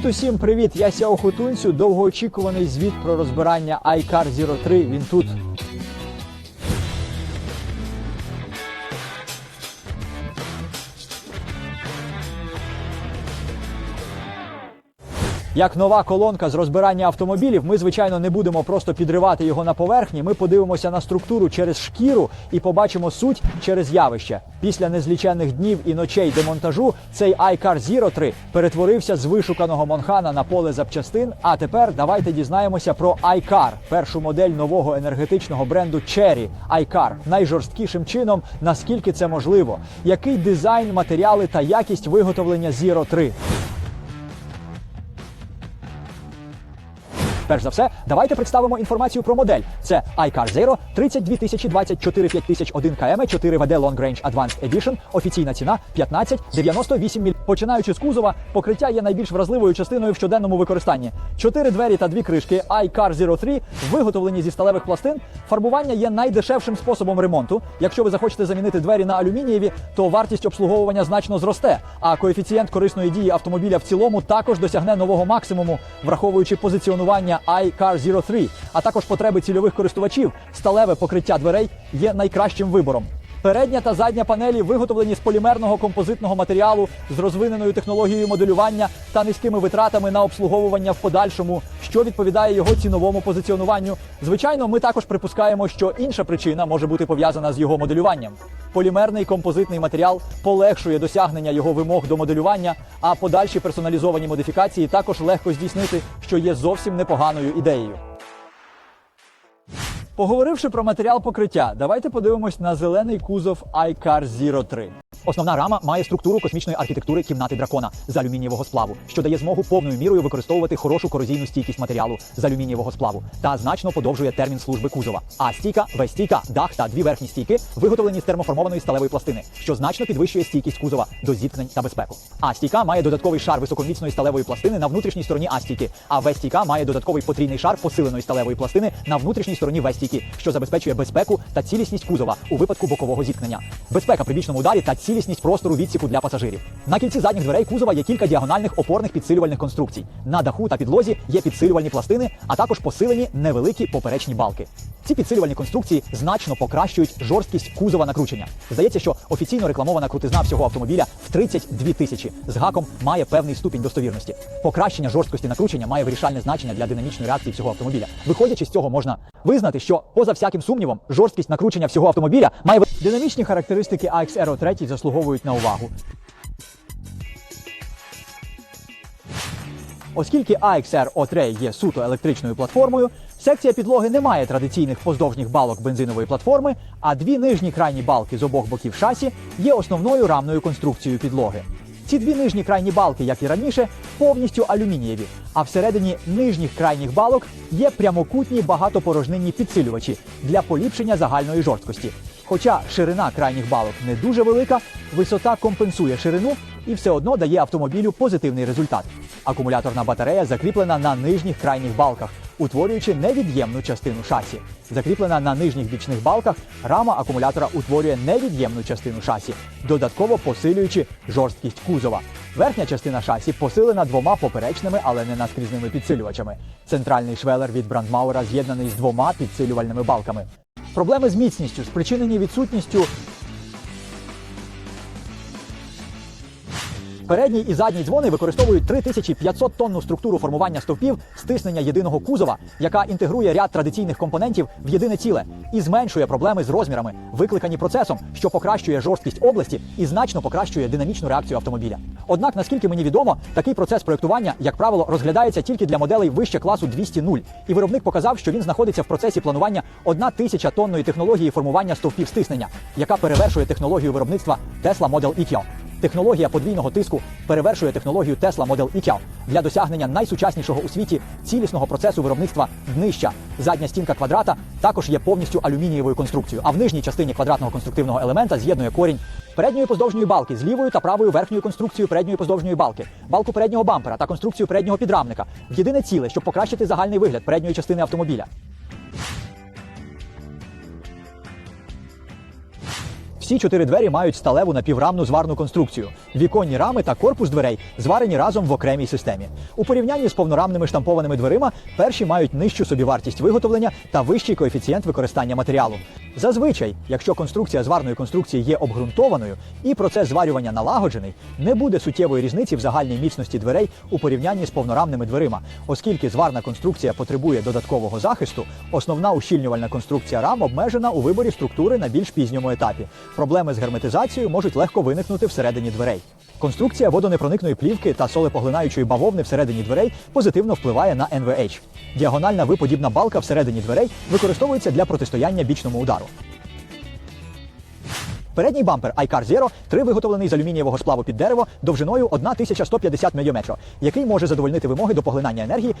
Привіт усім, привіт! Я Сяо Хутунцю. Довгоочікуваний звіт про розбирання iCar 03. Він тут. Як нова колонка з розбирання автомобілів, ми, звичайно, не будемо просто підривати його на поверхні. Ми подивимося на структуру через шкіру і побачимо суть через явище. Після незліченних днів і ночей демонтажу цей iCar 03 перетворився з вишуканого Монхана на поле запчастин. А тепер давайте дізнаємося про iCar, першу модель нового енергетичного бренду Cherry iCar, найжорсткішим чином, наскільки це можливо, який дизайн, матеріали та якість виготовлення 03. Перш за все, давайте представимо інформацію про модель. Це iCar Zero 32024 5001 км 4 вд Long Range Advanced Edition. Офіційна ціна 1598 міль. Починаючи з кузова, покриття є найбільш вразливою частиною в щоденному використанні. Чотири двері та дві кришки iCar 03 виготовлені зі сталевих пластин. Фарбування є найдешевшим способом ремонту. Якщо ви захочете замінити двері на алюмінієві, то вартість обслуговування значно зросте. А коефіцієнт корисної дії автомобіля в цілому також досягне нового максимуму, враховуючи позиціонування iCar 03, а також потреби цільових користувачів. Сталеве покриття дверей є найкращим вибором. Передня та задня панелі виготовлені з полімерного композитного матеріалу з розвиненою технологією моделювання та низькими витратами на обслуговування в подальшому, що відповідає його ціновому позиціонуванню. Звичайно, ми також припускаємо, що інша причина може бути пов'язана з його моделюванням. Полімерний композитний матеріал полегшує досягнення його вимог до моделювання, а подальші персоналізовані модифікації також легко здійснити, що є зовсім непоганою ідеєю. Поговоривши про матеріал покриття, давайте подивимось на зелений кузов iCar 03. Основна рама має структуру космічної архітектури кімнати дракона з алюмінієвого сплаву, що дає змогу повною мірою використовувати хорошу корозійну стійкість матеріалу з алюмінієвого сплаву та значно подовжує термін служби кузова. А стійка, вестійка, дах та дві верхні стійки виготовлені з термоформованої сталевої пластини, що значно підвищує стійкість кузова до зіткнень та безпеку. А стійка має додатковий шар високоміцної сталевої пластини на внутрішній стороні астійки, а вестійка має додатковий потрійний шар посиленої сталевої пластини на внутрішній стороні вестійки, що забезпечує безпеку та цілісність кузова у випадку бокового зіткнення. Безпека при бічному ударі та цілісність простору відсіку для пасажирів. На кільці задніх дверей кузова є кілька діагональних опорних підсилювальних конструкцій. На даху та підлозі є підсилювальні пластини, а також посилені невеликі поперечні балки. Ці підсилювальні конструкції значно покращують жорсткість кузова накручення. Здається, що офіційно рекламована крутизна всього автомобіля в 32 тисячі з гаком має певний ступінь достовірності. Покращення жорсткості накручення має вирішальне значення для динамічної реакції всього автомобіля. Виходячи з цього, можна визнати, що поза всяким сумнівом жорсткість накручення всього автомобіля має динамічні характеристики AXR 3 заслуговують на увагу. Оскільки AXR O3 є суто електричною платформою, секція підлоги не має традиційних поздовжніх балок бензинової платформи, а дві нижні крайні балки з обох боків шасі є основною рамною конструкцією підлоги. Ці дві нижні крайні балки, як і раніше, повністю алюмінієві, а всередині нижніх крайніх балок є прямокутні багатопорожнинні підсилювачі для поліпшення загальної жорсткості. Хоча ширина крайніх балок не дуже велика, висота компенсує ширину і все одно дає автомобілю позитивний результат. Акумуляторна батарея закріплена на нижніх крайніх балках, утворюючи невід'ємну частину шасі. Закріплена на нижніх бічних балках, рама акумулятора утворює невід'ємну частину шасі, додатково посилюючи жорсткість кузова. Верхня частина шасі посилена двома поперечними, але не наскрізними підсилювачами. Центральний швелер від Брандмауера з'єднаний з двома підсилювальними балками. Проблеми з міцністю спричинені відсутністю Передній і задній дзвони використовують 3500 тонну структуру формування стовпів стиснення єдиного кузова, яка інтегрує ряд традиційних компонентів в єдине ціле і зменшує проблеми з розмірами, викликані процесом, що покращує жорсткість області і значно покращує динамічну реакцію автомобіля. Однак, наскільки мені відомо, такий процес проєктування, як правило, розглядається тільки для моделей вище класу 200.0, і виробник показав, що він знаходиться в процесі планування 1000 тонної технології формування стовпів стиснення, яка перевершує технологію виробництва Tesla Model EQ. Технологія подвійного тиску перевершує технологію Tesla Model EQ для досягнення найсучаснішого у світі цілісного процесу виробництва днища. Задня стінка квадрата також є повністю алюмінієвою конструкцією, а в нижній частині квадратного конструктивного елемента з'єднує корінь передньої поздовжньої балки з лівою та правою верхньою конструкцією передньої поздовжньої балки, балку переднього бампера та конструкцію переднього підрамника в єдине ціле, щоб покращити загальний вигляд передньої частини автомобіля. Усі чотири двері мають сталеву напіврамну зварну конструкцію. Віконні рами та корпус дверей зварені разом в окремій системі. У порівнянні з повнорамними штампованими дверима перші мають нижчу собівартість виготовлення та вищий коефіцієнт використання матеріалу. Зазвичай, якщо конструкція зварної конструкції є обґрунтованою і процес зварювання налагоджений, не буде суттєвої різниці в загальній міцності дверей у порівнянні з повнорамними дверима, оскільки зварна конструкція потребує додаткового захисту, основна ущільнювальна конструкція рам обмежена у виборі структури на більш пізньому етапі. Проблеми з герметизацією можуть легко виникнути всередині дверей. Конструкція водонепроникної плівки та солепоглинаючої бавовни всередині дверей позитивно впливає на НВХ. Діагональна виподібна балка всередині дверей використовується для протистояння бічному удару. Передній бампер iCar Zero 3 виготовлений з алюмінієвого сплаву під дерево довжиною 1150 мм, який може задовольнити вимоги до поглинання енергії.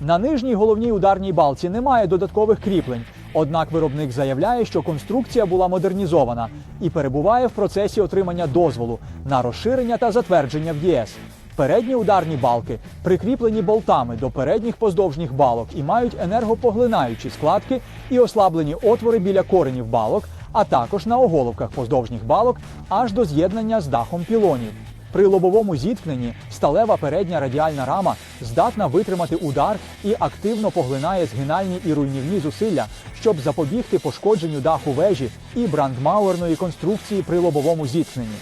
На нижній головній ударній балці немає додаткових кріплень. Однак виробник заявляє, що конструкція була модернізована і перебуває в процесі отримання дозволу на розширення та затвердження в ЄС. Передні ударні балки прикріплені болтами до передніх поздовжніх балок і мають енергопоглинаючі складки і ослаблені отвори біля коренів балок, а також на оголовках поздовжніх балок аж до з'єднання з дахом пілонів. При лобовому зіткненні сталева передня радіальна рама здатна витримати удар і активно поглинає згинальні і руйнівні зусилля, щоб запобігти пошкодженню даху вежі і брандмауерної конструкції при лобовому зіткненні.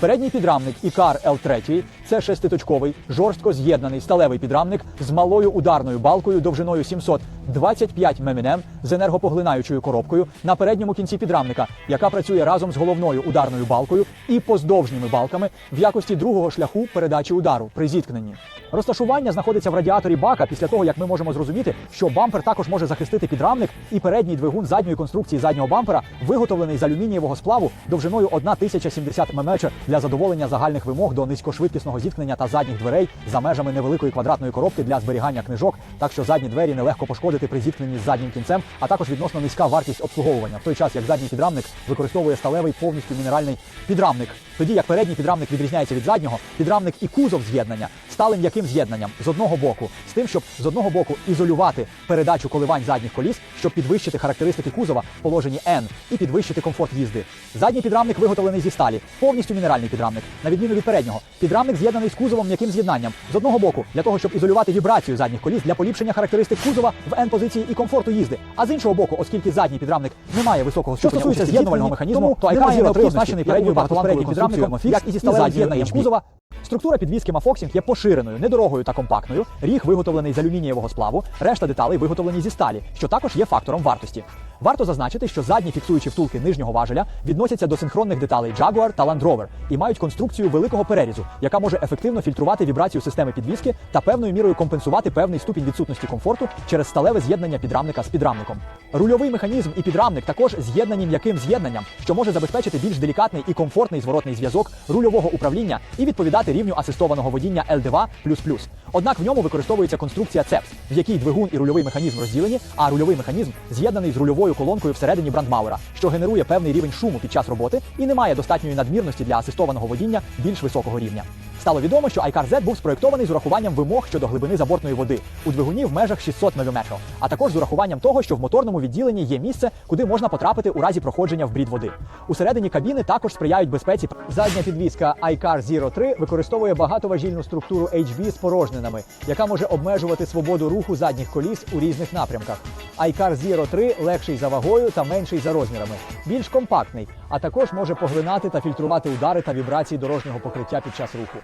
Передній підрамник Ікар L3 це шеститочковий, жорстко з'єднаний сталевий підрамник з малою ударною балкою довжиною 725 мм з енергопоглинаючою коробкою на передньому кінці підрамника, яка працює разом з головною ударною балкою і поздовжніми балками в якості другого шляху передачі удару при зіткненні. Розташування знаходиться в радіаторі бака після того, як ми можемо зрозуміти, що бампер також може захистити підрамник і передній двигун задньої конструкції заднього бампера, виготовлений з алюмінієвого сплаву довжиною 1070 мм для задоволення загальних вимог до низькошвидкісного зіткнення та задніх дверей за межами невеликої квадратної коробки для зберігання книжок, так що задні двері нелегко пошкодити при зіткненні з заднім кінцем, а також відносно низька вартість обслуговування, в той час як задній підрамник використовує сталевий повністю мінеральний підрамник. Тоді як передній підрамник відрізняється від заднього, підрамник і кузов з'єднання стали м'яким з'єднанням з одного боку, з тим, щоб з одного боку ізолювати передачу коливань задніх коліс, щоб підвищити характеристики кузова в положенні N і підвищити комфорт їзди. Задній підрамник виготовлений зі сталі, повністю мінеральний підрамник, на відміну від переднього. Підрамник з'єднаний з кузовом м'яким з'єднанням з одного боку для того, щоб ізолювати вібрацію задніх коліс для поліпшення характеристик кузова в N позиції і комфорту їзди. А з іншого боку, оскільки задній підрамник не має високого Що стосується з'єднувального механізму, то 3 необхідності, оснащений передньою конструкцією підрамником, як і зі сталевим з'єднанням кузова. Структура підвіски Мафоксінг є поширеною, недорогою та компактною. Ріг виготовлений з алюмінієвого сплаву, решта деталей виготовлені зі сталі, що також є фактором вартості. Варто зазначити, що задні фіксуючі втулки нижнього важеля відносяться до синхронних деталей Jaguar та Land Rover і мають конструкцію великого перерізу, яка може ефективно фільтрувати вібрацію системи підвіски та певною мірою компенсувати певний ступінь відсутності комфорту через сталеве з'єднання підрамника з підрамником. Рульовий механізм і підрамник також з'єднані м'яким з'єднанням, що може забезпечити більш делікатний і комфортний зворотний зв'язок рульового управління і відповідати рівню асистованого водіння L2++. Однак в ньому використовується конструкція CEPS, в якій двигун і рульовий механізм розділені, а рульовий механізм з'єднаний з рульовою колонкою всередині брандмауера, що генерує певний рівень шуму під час роботи і не має достатньої надмірності для асистованого водіння більш високого рівня. Стало відомо, що iCar Z був спроєктований з урахуванням вимог щодо глибини забортної води у двигуні в межах 600 мм, а також з урахуванням того, що в моторному відділенні є місце, куди можна потрапити у разі проходження в брід води. Усередині кабіни також сприяють безпеці. Задня підвізка iCar Zero 3 використовує багатоважільну структуру HB з порожнинами, яка може обмежувати свободу руху задніх коліс у різних напрямках. iCar Zero 3 легший за вагою та менший за розмірами, більш компактний, а також може поглинати та фільтрувати удари та вібрації дорожнього покриття під час руху.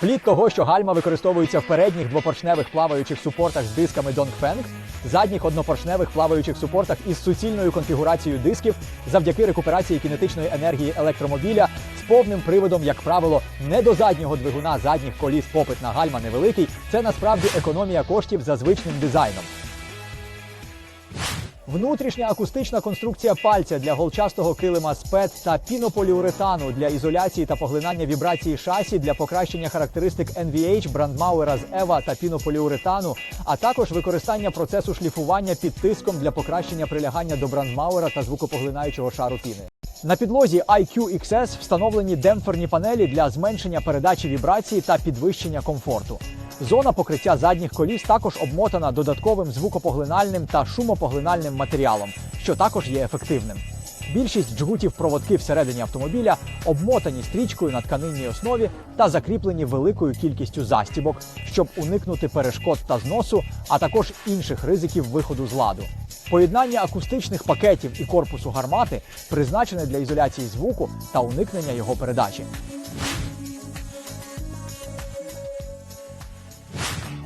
Плід того, що гальма використовується в передніх двопоршневих плаваючих супортах з дисками Dongfeng, задніх однопоршневих плаваючих супортах із суцільною конфігурацією дисків завдяки рекуперації кінетичної енергії електромобіля з повним приводом, як правило, не до заднього двигуна задніх коліс попит на гальма невеликий. Це насправді економія коштів за звичним дизайном. Внутрішня акустична конструкція пальця для голчастого килима спет та пінополіуретану для ізоляції та поглинання вібрації шасі для покращення характеристик NVH, брандмауера з Ева та пінополіуретану, а також використання процесу шліфування під тиском для покращення прилягання до брандмауера та звукопоглинаючого шару піни. На підлозі IQ XS встановлені демпферні панелі для зменшення передачі вібрації та підвищення комфорту. Зона покриття задніх коліс також обмотана додатковим звукопоглинальним та шумопоглинальним матеріалом, що також є ефективним. Більшість джгутів проводки всередині автомобіля обмотані стрічкою на тканинній основі та закріплені великою кількістю застібок, щоб уникнути перешкод та зносу, а також інших ризиків виходу з ладу. Поєднання акустичних пакетів і корпусу гармати призначене для ізоляції звуку та уникнення його передачі.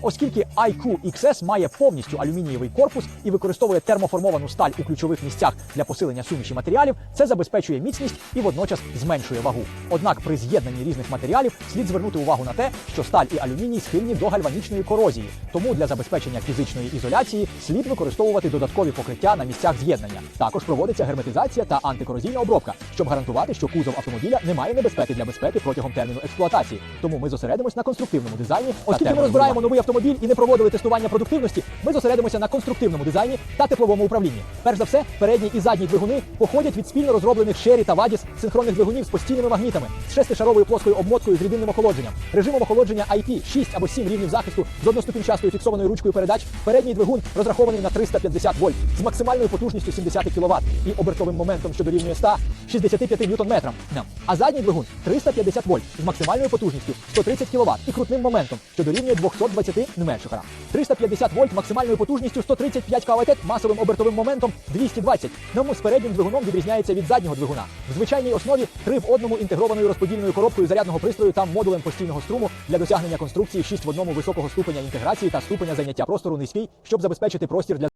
Оскільки IQ XS має повністю алюмінієвий корпус і використовує термоформовану сталь у ключових місцях для посилення суміші матеріалів, це забезпечує міцність і водночас зменшує вагу. Однак при з'єднанні різних матеріалів слід звернути увагу на те, що сталь і алюміній схильні до гальванічної корозії. Тому для забезпечення фізичної ізоляції слід використовувати додаткові покриття на місцях з'єднання. Також проводиться герметизація та антикорозійна обробка, щоб гарантувати, що кузов автомобіля не має небезпеки для безпеки протягом терміну експлуатації. Тому ми зосередимось на конструктивному дизайні. Оскільки ми розбираємо новий автомобіль і не проводили тестування продуктивності, ми зосередимося на конструктивному дизайні та тепловому управлінні. Перш за все, передній і задній двигуни походять від спільно розроблених Sherry та Vadis синхронних двигунів з постійними магнітами, з шестишаровою плоскою обмоткою з рідинним охолодженням, режимом охолодження IP 6 або 7 рівнів захисту з одноступінчастою фіксованою ручкою передач. Передній двигун розрахований на 350 вольт з максимальною потужністю 70 кВт і обертовим моментом, що дорівнює 165 ньютон-метрам. А задній двигун 350 вольт з максимальною потужністю 130 кВт і крутним моментом, що дорівнює 220 нм. 350 вольт максимальною потужністю 135 кВт масовим обертовим моментом 220. Тому з переднім двигуном відрізняється від заднього двигуна. В звичайній основі три в одному інтегрованою розподільною коробкою зарядного пристрою та модулем постійного струму для досягнення конструкції 6 в одному високого ступеня інтеграції та ступеня зайняття простору низький, щоб забезпечити простір для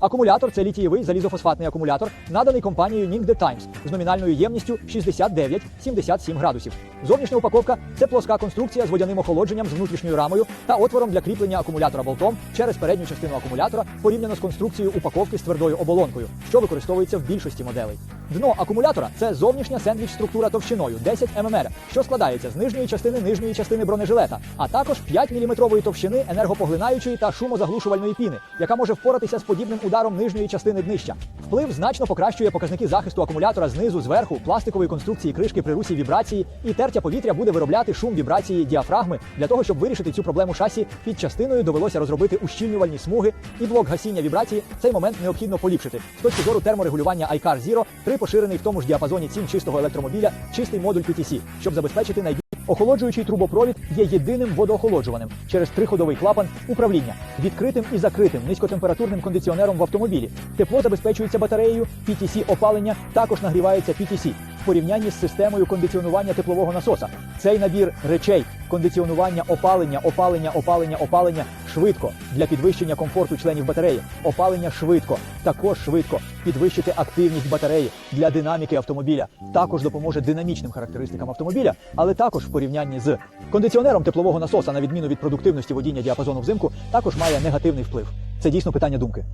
Акумулятор це літієвий залізофосфатний акумулятор, наданий компанією Ning Times з номінальною ємністю 69-77 градусів. Зовнішня упаковка це плоска конструкція з водяним охолодженням з внутрішньою рамою та отвором для кріплення акумулятора болтом через передню частину акумулятора порівняно з конструкцією упаковки з твердою оболонкою, що використовується в більшості моделей. Дно акумулятора це зовнішня сендвіч структура товщиною 10 мм, що складається з нижньої частини нижньої частини бронежилета, а також 5 мм товщини енергопоглинаючої та шумозаглушувальної піни, яка може впоратися з подібним ударом нижньої частини днища. Вплив значно покращує показники захисту акумулятора знизу, зверху, пластикової конструкції кришки при русі вібрації, і тертя повітря буде виробляти шум вібрації діафрагми. Для того, щоб вирішити цю проблему шасі, під частиною довелося розробити ущільнювальні смуги і блок гасіння вібрації. Цей момент необхідно поліпшити. З точки зору терморегулювання iCar Zero, при поширений в тому ж діапазоні цін чистого електромобіля, чистий модуль PTC, щоб забезпечити найбільш Охолоджуючий трубопровід є єдиним водоохолоджуваним через триходовий клапан управління відкритим і закритим низькотемпературним кондиціонером в автомобілі. Тепло забезпечується батареєю, PTC опалення також нагрівається PTC в порівнянні з системою кондиціонування теплового насоса. Цей набір речей кондиціонування, опалення, опалення, опалення, опалення швидко для підвищення комфорту членів батареї. Опалення швидко, також швидко підвищити активність батареї для динаміки автомобіля. Також допоможе динамічним характеристикам автомобіля, але також в порівнянні з кондиціонером теплового насоса, на відміну від продуктивності водіння діапазону взимку, також має негативний вплив. Це дійсно питання думки.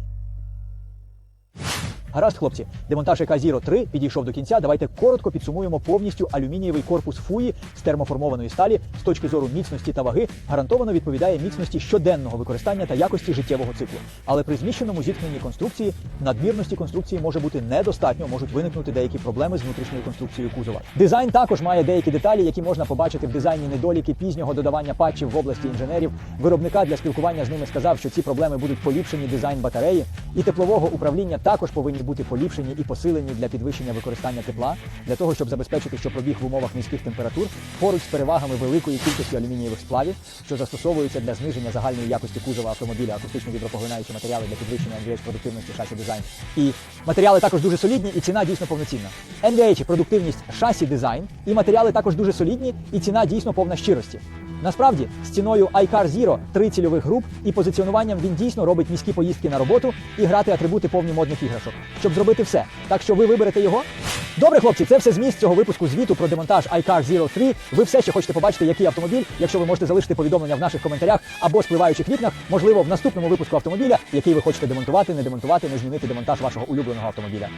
Гаразд, хлопці, демонтаж ЕК Zero 3 підійшов до кінця. Давайте коротко підсумуємо повністю алюмінієвий корпус фуї з термоформованої сталі з точки зору міцності та ваги, гарантовано відповідає міцності щоденного використання та якості життєвого циклу. Але при зміщеному зіткненні конструкції надмірності конструкції може бути недостатньо, можуть виникнути деякі проблеми з внутрішньою конструкцією кузова. Дизайн також має деякі деталі, які можна побачити в дизайні недоліки пізнього додавання патчів в області інженерів. Виробника для спілкування з ними сказав, що ці проблеми будуть поліпшені дизайн батареї і теплового управління також повинні бути поліпшені і посилені для підвищення використання тепла, для того, щоб забезпечити, що пробіг в умовах низьких температур поруч з перевагами великої кількості алюмінієвих сплавів, що застосовуються для зниження загальної якості кузова автомобіля, акустично вібропоглинаючі матеріали для підвищення NVH продуктивності шасі дизайн. І матеріали також дуже солідні, і ціна дійсно повноцінна. NVH – продуктивність шасі дизайн, і матеріали також дуже солідні, і ціна дійсно повна щирості. Насправді, з ціною iCar Zero три цільових груп і позиціонуванням він дійсно робить міські поїздки на роботу і грати атрибути повні модних іграшок, щоб зробити все. Так що ви виберете його. Добре, хлопці, це все зміст цього випуску звіту про демонтаж iCar Zero 3. Ви все ще хочете побачити, який автомобіль, якщо ви можете залишити повідомлення в наших коментарях або спливаючих вікнах, можливо, в наступному випуску автомобіля, який ви хочете демонтувати, не демонтувати, не змінити демонтаж вашого улюбленого автомобіля.